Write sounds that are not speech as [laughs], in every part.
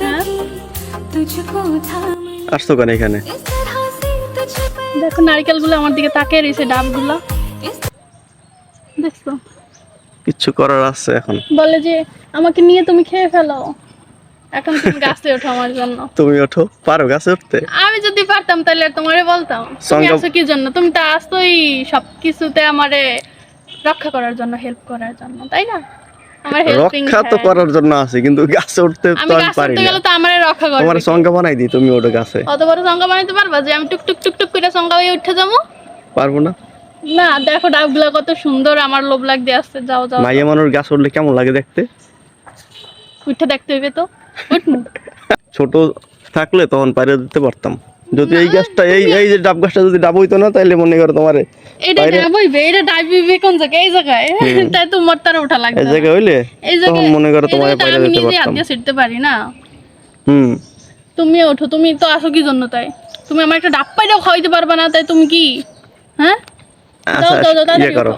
হ্যাঁ? আসতো কেন এখানে? দেখো আমার দিকে তাকিয়ে রয়েছে দেখছ? করার আছে এখন। বলে যে আমাকে নিয়ে তুমি খেয়ে ফেলো। এখন তুমি গাছে ওঠো আমার জন্য। তুমি ওঠো পারো গাছে উঠতে? আমি যদি পারতাম তাহলে তোমারে বলতাম। তুমি কি জন্য? তুমি তো আসতোই সবকিছুতে আমারে রক্ষা করার জন্য হেল্প করার জন্য তাই না? রক্ষা তো করার জন্য আছে কিন্তু গাছে উঠতে তো আমি পারি না। গেলে তো আমারে রক্ষা তোমার সংখ্যা বানাই দিই তুমি ওটা গাছে। অত বড় সংখ্যা বানাইতে পারবা যে আমি টুক টুক টুক টুক করে সংখ্যা হয়ে উঠে যাব? পারব না? না দেখো ডাবগুলো কত সুন্দর আমার লোভ লাগতে আসছে যাও যাও মাইয়া মানুষ গাছ উঠলে কেমন লাগে দেখতে? উঠে দেখতে হইবে তো? [laughs] ছোট থাকলে তখন পাইরে দিতে পারতাম। যদি এই গাছটা এই এই যে ডাব গাছটা যদি ডাব হইতো না তাহলে মনে করো তোমার এটা ডাব হইবে এটা ডাব হইবে কোন জায়গায়? এই জায়গায়। [laughs] তাই তো মোর তারা উঠা লাগবে এই। জায়গায় হইলে এই জায়গায় মনে করো তোমার জায়গায় তো পাইরে আমি নিজে পারতাম। ছিটতে পারি না। হুম। তুমি ওঠো তুমি তো আসো কি জন্য তাই? তুমি আমার একটা ডাব পাইটাও খাওয়াইতে পারবে না তাই তুমি কি? হ্যাঁ? আচ্ছা যাও, যাও, ইয়ে করো।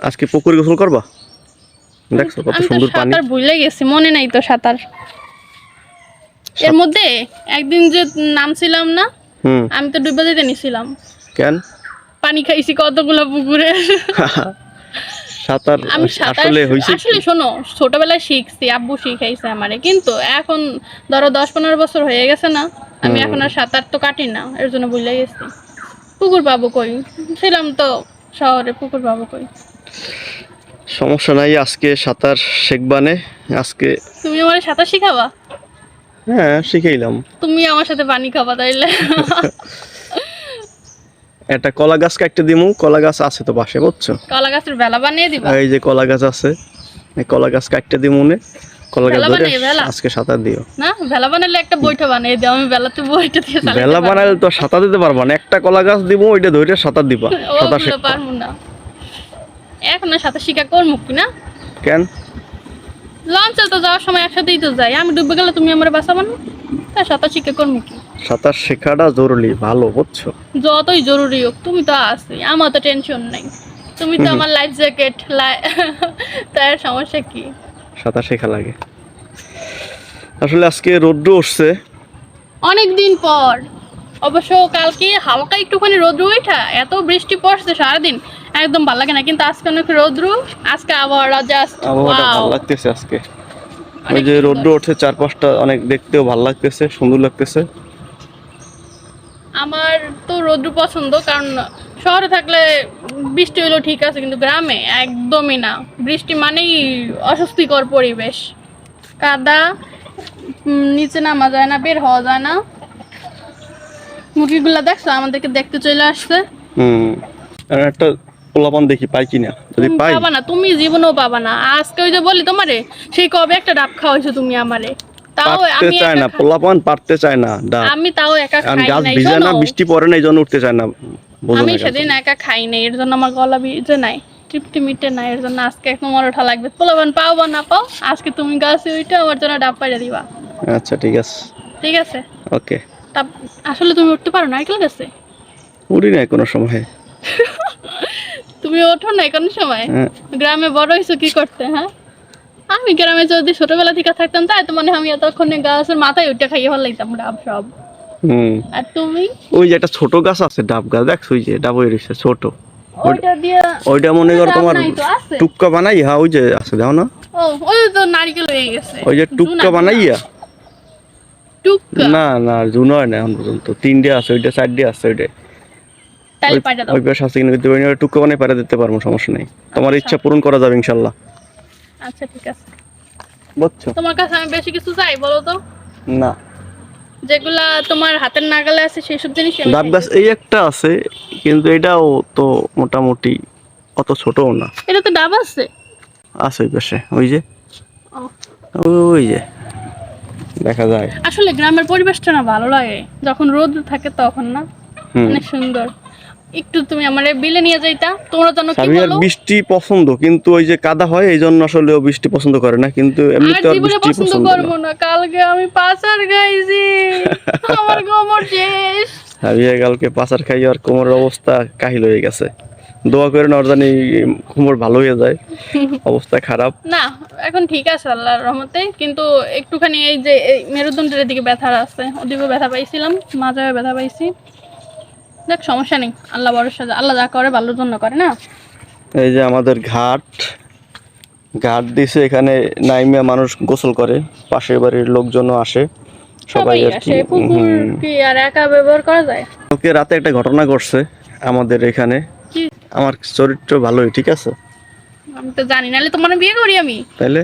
আজকে পুকুর গোসল করবা? দেখছ কত সুন্দর পানি। সাঁতার ভুলে গেছি মনে নাই তো সাঁতার। এর মধ্যে একদিন যে নামছিলাম না আমি তো ডুবে যেতে নিছিলাম। কেন? পানি খাইছি কতগুলো পুকুরে। সাঁতার আমি আসলে হইছে আসলে শোনো ছোটবেলায় শিখছি আব্বু শিখাইছে আমারে কিন্তু এখন ধরো দশ পনেরো বছর হয়ে গেছে না আমি এখন আর সাঁতার তো কাটি না এর জন্য ভুলে গেছি। পুকুর পাবো কই? ছিলাম তো শহরে পুকুর পাবো কই? সমস্যা নাই আজকে সাঁতার শেখবানে আজকে তুমি আমার সাঁতার শিখাবা? হ্যাঁ শিখাইলাম। তুমি আমার সাথে পানি খাবা তাইলে। [laughs] একটা কলা গাছ কাটতে দিমু কলা গাছ আছে তো পাশে বুঝছ? কলা গাছের বেলা বানিয়ে দিবা? এই যে কলা গাছ আছে এই কলা গাছ কাটতে দিমু নে। কলা গাছ ধরে ভেলা? আজকে সাঁতার দিও। না ভেলা বানালে একটা বইটা বানিয়ে দাও আমি বেলাতে বইটা দিয়ে চালাতে বেলা পারব। বানাইলে তো সাঁতার দিতে পারবা না একটা কলা গাছ দিব ওইটা ধরে সাঁতার দিবা সাঁতার শেখবা। পারব না। এখন সাঁতার শিখা করব কি না? কেন? লঞ্চে তো যাওয়ার সময় একসাথেই তো যাই। আমি ডুবে গেলে তুমি আমার বাঁচাবো না? তা সাঁতার শিখে করব কি? সাঁতার শেখাটা জরুরি ভালো বুঝছ? যতই জরুরি হোক তুমি তো আছি আমার তো টেনশন নাই। তুমি তো আমার লাইফ জ্যাকেট [laughs] তার সমস্যা কি? সাঁতার শেখা লাগে। আসলে আজকে রোদ্র উঠছে। অনেক দিন পর। অবশ্য কালকে হালকা একটুখানি রোদ্র ওইটা এত বৃষ্টি পড়ছে সারাদিন। একদম ভালো লাগে না কিন্তু আজকে অনেক রোদ্র আজকে আবহাওয়া জাস্ট আবহাওয়াটা ভালো লাগতেছে আজকে। ওই যে রোদ্র উঠছে চারপাশটা অনেক দেখতেও ভালো লাগতেছে সুন্দর লাগতেছে। আমার তো রোদ্র পছন্দ কারণ শহরে থাকলে বৃষ্টি হলেও ঠিক আছে কিন্তু গ্রামে একদমই না। বৃষ্টি মানেই অস্বস্তিকর পরিবেশ। কাদা নিচে নামা যায় না বের হওয়া যায় না। মুরগিগুলা দেখছ? আমাদেরকে দেখতে চলে আসছে। হুম। আর একটা পোলাপান দেখি পাই কিনা? যদি পাই। পাবা না তুমি জীবনেও পাবা না। আজকে ওই যে বলি তোমারে সেই কবে একটা ডাব খাওয়াইছো তুমি আমারে? তাও আমি চায় একা না পোলাপান পারতে চায় না আমি তাও একা কারণ খাই গাছ ভিজে না বৃষ্টি পড়ে না এই উঠতে চায় না আমি সেদিন একা খাই নাই এর জন্য আমার গলা ভিজে নাই তৃপ্তি মিটে এর জন্য আজকে একদম আমার ওঠা লাগবে পাও বা না পাও আজকে তুমি গাছে ওইটা আমার জন্য ডাব দিবা। আচ্ছা ঠিক আছে। ঠিক আছে? ওকে। তা আসলে তুমি উঠতে পারো নারকেল গাছে? উড়ি নাই কোনো সময়। তুমি ওঠো না কোনো সময়? হ্যাঁ। গ্রামে বড় হয়েছো কি করতে হ্যাঁ? আমি গ্রামে যদি ছোটবেলা থেকে থাকতাম তাই তো মনে আমি এতক্ষণে গাছের মাথায় উঠে খাইয়ে ভালো লাগতাম ডাব সব। আর তুমি? ওই যে একটা ছোট গাছ আছে ডাব গাছ দেখছ ওই যে ডাব হয়ে রয়েছে ছোট। ওইটা দিয়ে ওইটা মনে কর তোমার টুক্কা বানাই হ্যাঁ ওই যে আছে দেখো না? ও ওই তো নারকেল হয়ে গেছে। ওই যে টুক্কা। বানাইয়া? টুক্কা? না না জুন হয় না এখন পর্যন্ত। তিনটে আছে ওইটা চারটে আছে ওইটা। তাহলে পাইটা দাও। ওই পাশে আছে কিনা দিতে পারি না, বানাই পারে দিতে পারব সমস্যা নেই। তোমার আচ্ছা। ইচ্ছা পূরণ করা যাবে ইনশাল্লাহ। আচ্ছা ঠিক আছে। বুঝছ? তোমার কাছে আমি বেশি কিছু চাই বলো তো। না। যেগুলা তোমার হাতের নাগালে আছে সেই সব জিনিস আমি ডাব গাছ এই একটা আছে কিন্তু এটাও তো মোটামুটি অত ছোটও না। এটা তো ডাব আছে? আছে ওই পাশে ওই যে। ওই যে। দেখা যায়। আসলে গ্রামের পরিবেশটা না ভালো লাগে। যখন রোদ থাকে তখন না? অনেক সুন্দর। একটু তুমি আমার বিলে নিয়ে যাইতা তোমরা জানো কি সাবিয়ার বলো? বৃষ্টি পছন্দ কিন্তু ওই যে কাদা হয় এই জন্য আসলে ও বৃষ্টি পছন্দ করে না কিন্তু আর এমনিতে ওর জীবনে বৃষ্টি পছন্দ পছন্দ করব না না কালকে আমি পাচার গাইছি [laughs] আমার গোমর শেষ। সাবিয়া কালকে পাচার খাই আর কোমরের অবস্থা কাহিল হয়ে গেছে। দোয়া করে ওর জানি কোমর ভালো হয়ে যায় [laughs] অবস্থা খারাপ। না এখন ঠিক আছে আল্লাহর রহমতে কিন্তু একটুখানি এই যে এই মেরুদণ্ডের দিকে ব্যথা আছে ওদিকেও ব্যথা পাইছিলাম মাজায় ব্যথা পাইছি। দেখ সমস্যা নেই। আল্লাহ ভরসা আল্লাহ যা করে ভালোর জন্য করে না? এই যে আমাদের ঘাট ঘাট দিছে এখানে নাইমিয়া মানুষ গোসল করে পাশের বাড়ির লোকজনও আসে সবাই আর কি আর একা ব্যবহার করা যায়? ওকে রাতে একটা ঘটনা ঘটছে আমাদের এখানে। আমার চরিত্র ভালোই ঠিক আছে? আমি তো জানি নাহলে তোমার বিয়ে করি আমি। তাইলে?